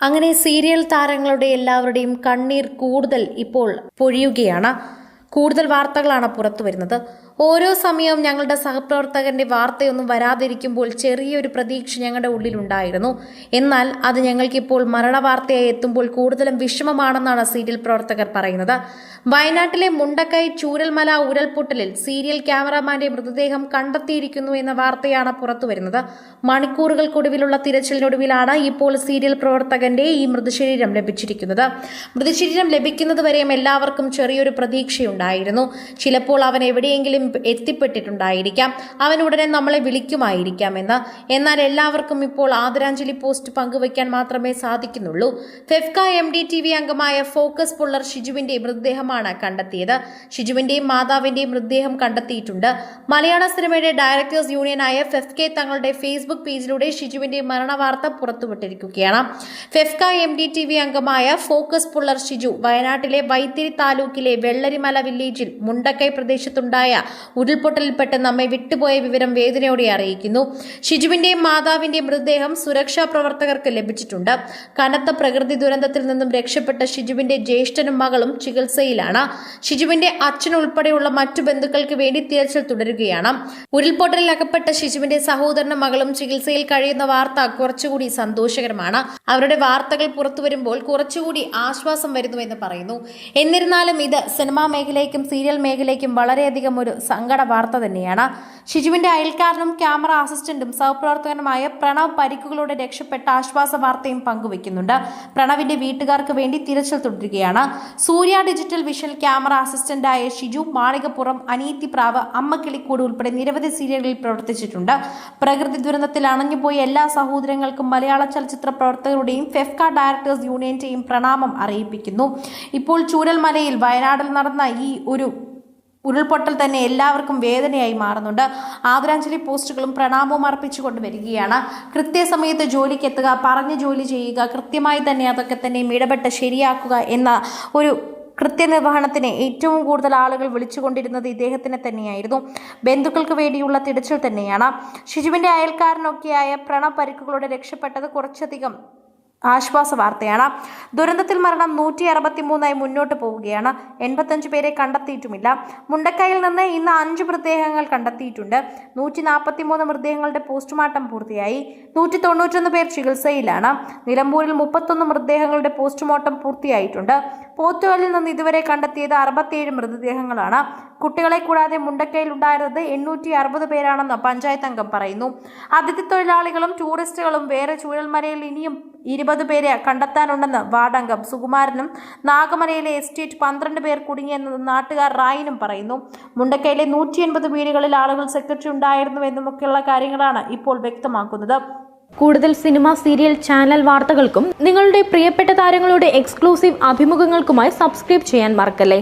അങ്ങനെ സീരിയൽ താരങ്ങളുടെ എല്ലാവരുടെയും കണ്ണീർ കൂടുതൽ ഇപ്പോൾ പൊഴിയുകയാണ്. കൂടുതൽ വാർത്തകളാണ് പുറത്തു വരുന്നത്. ഓരോ സമയവും ഞങ്ങളുടെ സഹപ്രവർത്തകന്റെ വാർത്തയൊന്നും വരാതിരിക്കുമ്പോൾ ചെറിയൊരു പ്രതീക്ഷ ഞങ്ങളുടെ ഉള്ളിലുണ്ടായിരുന്നു. എന്നാൽ അത് ഞങ്ങൾക്കിപ്പോൾ മരണവാർത്തയായി എത്തുമ്പോൾ കൂടുതലും വിഷമമാണെന്നാണ് സീരിയൽ പ്രവർത്തകർ പറയുന്നത്. വയനാട്ടിലെ മുണ്ടക്കൈ ചൂരൽമല ഉരൽപൊട്ടലിൽ സീരിയൽ ക്യാമറാമാന്റെ മൃതദേഹം കണ്ടെത്തിയിരിക്കുന്നു എന്ന വാർത്തയാണ് പുറത്തു പുറത്തുവരുന്നത് മണിക്കൂറുകൾക്കൊടുവിലുള്ള തിരച്ചിലിനൊടുവിലാണ് ഇപ്പോൾ സീരിയൽ പ്രവർത്തകന്റെ ഈ മൃതശരീരം ലഭിച്ചിരിക്കുന്നത്. മൃതശരീരം ലഭിക്കുന്നതുവരെയും എല്ലാവർക്കും ചെറിയൊരു പ്രതീക്ഷയുണ്ടായിരുന്നു ചിലപ്പോൾ അവൻ എവിടെയെങ്കിലും എത്തിപ്പെട്ടിട്ടുണ്ടായിരിക്കാം. അവൻ ഉടനെ നമ്മളെ വിളിക്കുമായിരിക്കാം എന്ന്. എന്നാൽ എല്ലാവർക്കും ഇപ്പോൾ ആദരാഞ്ജലി പോസ്റ്റ് പങ്കുവയ്ക്കാൻ മാത്രമേ സാധിക്കുന്നുള്ളൂ. FEFKA M D T V അംഗമായ ഫോക്കസ് പുള്ളർ ഷിജുവിന്റെ മൃതദേഹമാണ് കണ്ടെത്തിയത്. ഷിജുവിന്റെയും മാതാവിന്റെയും മൃതദേഹം കണ്ടെത്തിയിട്ടുണ്ട്. മലയാള സിനിമയുടെ ഡയറക്ടേഴ്സ് യൂണിയനായ ഫെഫ്കെ തങ്ങളുടെ ഫേസ്ബുക്ക് പേജിലൂടെ ഷിജുവിന്റെ മരണവാർത്ത പുറത്തുവിട്ടിരിക്കുകയാണ്. FEFKA M D T V അംഗമായ ഫോക്കസ് പുള്ളർ ഷിജു വയനാട്ടിലെ വൈത്തിരി താലൂക്കിലെ വെള്ളരിമല വില്ലേജിൽ മുണ്ടക്കൈ പ്രദേശത്തുണ്ടായ ഉരുൾപൊട്ടലിൽപ്പെട്ട് നമ്മെ വിട്ടുപോയ വിവരം വേദനയോടെ അറിയിക്കുന്നു. ഷിജുവിന്റെയും മാതാവിന്റെയും മൃതദേഹം സുരക്ഷാ പ്രവർത്തകർക്ക് ലഭിച്ചിട്ടുണ്ട്. കനത്ത പ്രകൃതി ദുരന്തത്തിൽ നിന്നും രക്ഷപ്പെട്ട ഷിജുവിന്റെ ജ്യേഷ്ഠനും മകളും ചികിത്സയിലാണ്. ഷിജുവിന്റെ അച്ഛൻ ഉൾപ്പെടെയുള്ള മറ്റു ബന്ധുക്കൾക്ക് വേണ്ടി തിരച്ചിൽ തുടരുകയാണ്. ഉരുൾപൊട്ടലിൽ അകപ്പെട്ട ഷിജുവിന്റെ സഹോദരനും മകളും ചികിത്സയിൽ കഴിയുന്ന വാർത്ത കുറച്ചുകൂടി സന്തോഷകരമാണ്. അവരുടെ വാർത്തകൾ പുറത്തുവരുമ്പോൾ കുറച്ചുകൂടി ആശ്വാസം വരുന്നുവെന്ന് പറയുന്നു. എന്നിരുന്നാലും ഇത് സിനിമാ മേഖലയ്ക്കും സീരിയൽ മേഖലയ്ക്കും വളരെയധികം ഒരു സങ്കട വാർത്ത തന്നെയാണ്. ഷിജുവിന്റെ അയൽക്കാരനും ക്യാമറ അസിസ്റ്റന്റും സഹപ്രവർത്തകനുമായ പ്രണവ് പരിക്കുകളോടെ രക്ഷപ്പെട്ട ആശ്വാസ വാർത്തയും പങ്കുവയ്ക്കുന്നുണ്ട്. പ്രണവിന്റെ വീട്ടുകാർക്ക് വേണ്ടി തിരച്ചിൽ തുടരുകയാണ്. സൂര്യ ഡിജിറ്റൽ വിഷൻ ക്യാമറ അസിസ്റ്റന്റായ ഷിജു മാളികപ്പുറം അനീതി പ്രാവ് അമ്മക്കിളിക്കൂട് ഉൾപ്പെടെ നിരവധി സീരിയലുകളിൽ പ്രവർത്തിച്ചിട്ടുണ്ട്. പ്രകൃതി ദുരന്തത്തിൽ അണഞ്ഞുപോയ എല്ലാ സഹോദരങ്ങൾക്കും മലയാള ചലച്ചിത്ര പ്രവർത്തകരുടെയും ഫെഫ്ക ഡയറക്ടേഴ്സ് യൂണിയന്റെയും പ്രണാമം അറിയിപ്പിക്കുന്നു. ഇപ്പോൾ ചൂരൽമലയിൽ വയനാടിൽ നടന്ന ഈ ഒരു ഉരുൾപൊട്ടൽ തന്നെ എല്ലാവർക്കും വേദനയായി മാറുന്നുണ്ട്. ആദരാഞ്ജലി പോസ്റ്റുകളും പ്രണാമവും അർപ്പിച്ചുകൊണ്ട് വരികയാണ്. കൃത്യസമയത്ത് ജോലിക്ക് എത്തുക പറഞ്ഞ് ജോലി ചെയ്യുക കൃത്യമായി തന്നെ അതൊക്കെ തന്നെ ഇടപെട്ട് ശരിയാക്കുക എന്ന ഒരു കൃത്യനിർവഹണത്തിന് ഏറ്റവും കൂടുതൽ ആളുകൾ വിളിച്ചുകൊണ്ടിരുന്നത് ഇദ്ദേഹത്തിനെ തന്നെയായിരുന്നു. ബന്ധുക്കൾക്ക് വേണ്ടിയുള്ള തിരച്ചിൽ തന്നെയാണ്. ഷിജുവിന്റെ അയൽക്കാരനൊക്കെയായ പ്രണവ് പരിക്കുകളോടെ രക്ഷപ്പെട്ടത് കുറച്ചധികം ആശ്വാസ വാർത്തയാണ്. ദുരന്തത്തിൽ മരണം നൂറ്റി അറുപത്തി മൂന്നായി മുന്നോട്ട് പോവുകയാണ്. എൺപത്തഞ്ച് പേരെ കണ്ടെത്തിയിട്ടുമില്ല. മുണ്ടക്കയിൽ നിന്ന് ഇന്ന് അഞ്ച് മൃതദേഹങ്ങൾ കണ്ടെത്തിയിട്ടുണ്ട്. നൂറ്റി നാൽപ്പത്തി മൂന്ന് മൃതദേഹങ്ങളുടെ പോസ്റ്റ്മോർട്ടം പൂർത്തിയായി. നൂറ്റി തൊണ്ണൂറ്റൊന്ന് പേർ ചികിത്സയിലാണ്. നിലമ്പൂരിൽ മുപ്പത്തൊന്ന് മൃതദേഹങ്ങളുടെ പോസ്റ്റ്മോർട്ടം പൂർത്തിയായിട്ടുണ്ട്. പോത്തുകളിൽ നിന്ന് ഇതുവരെ കണ്ടെത്തിയത് അറുപത്തിയേഴ് മൃതദേഹങ്ങളാണ്. കുട്ടികളെ കൂടാതെ മുണ്ടക്കയിൽ ഉണ്ടായിരുന്നത് എണ്ണൂറ്റി അറുപത് പേരാണെന്ന് പഞ്ചായത്ത് അംഗം പറയുന്നു. അതിഥി തൊഴിലാളികളും ടൂറിസ്റ്റുകളും വേറെ ചൂഴൽമലയിൽ ഇനിയും ഇരുപത് പേരെ കണ്ടെത്താനുണ്ടെന്ന് വാർഡംഗം സുകുമാരനും നാഗമലയിലെ എസ്റ്റേറ്റ് പന്ത്രണ്ട് പേർ കുടുങ്ങിയെന്ന് നാട്ടുകാർ റായിനും പറയുന്നു. മുണ്ടക്കയിലെ നൂറ്റി എൺപത് വീടുകളിൽ ആളുകൾ സെക്രട്ടറി ഉണ്ടായിരുന്നുവെന്നുമൊക്കെയുള്ള കാര്യങ്ങളാണ് ഇപ്പോൾ വ്യക്തമാക്കുന്നത്. കൂടുതൽ സിനിമ സീരിയൽ ചാനൽ വാർത്തകൾക്കും നിങ്ങളുടെ പ്രിയപ്പെട്ട താരങ്ങളുടെ എക്സ്ക്ലൂസീവ് അഭിമുഖങ്ങൾക്കുമായി സബ്സ്ക്രൈബ് ചെയ്യാൻ മറക്കല്ലേ?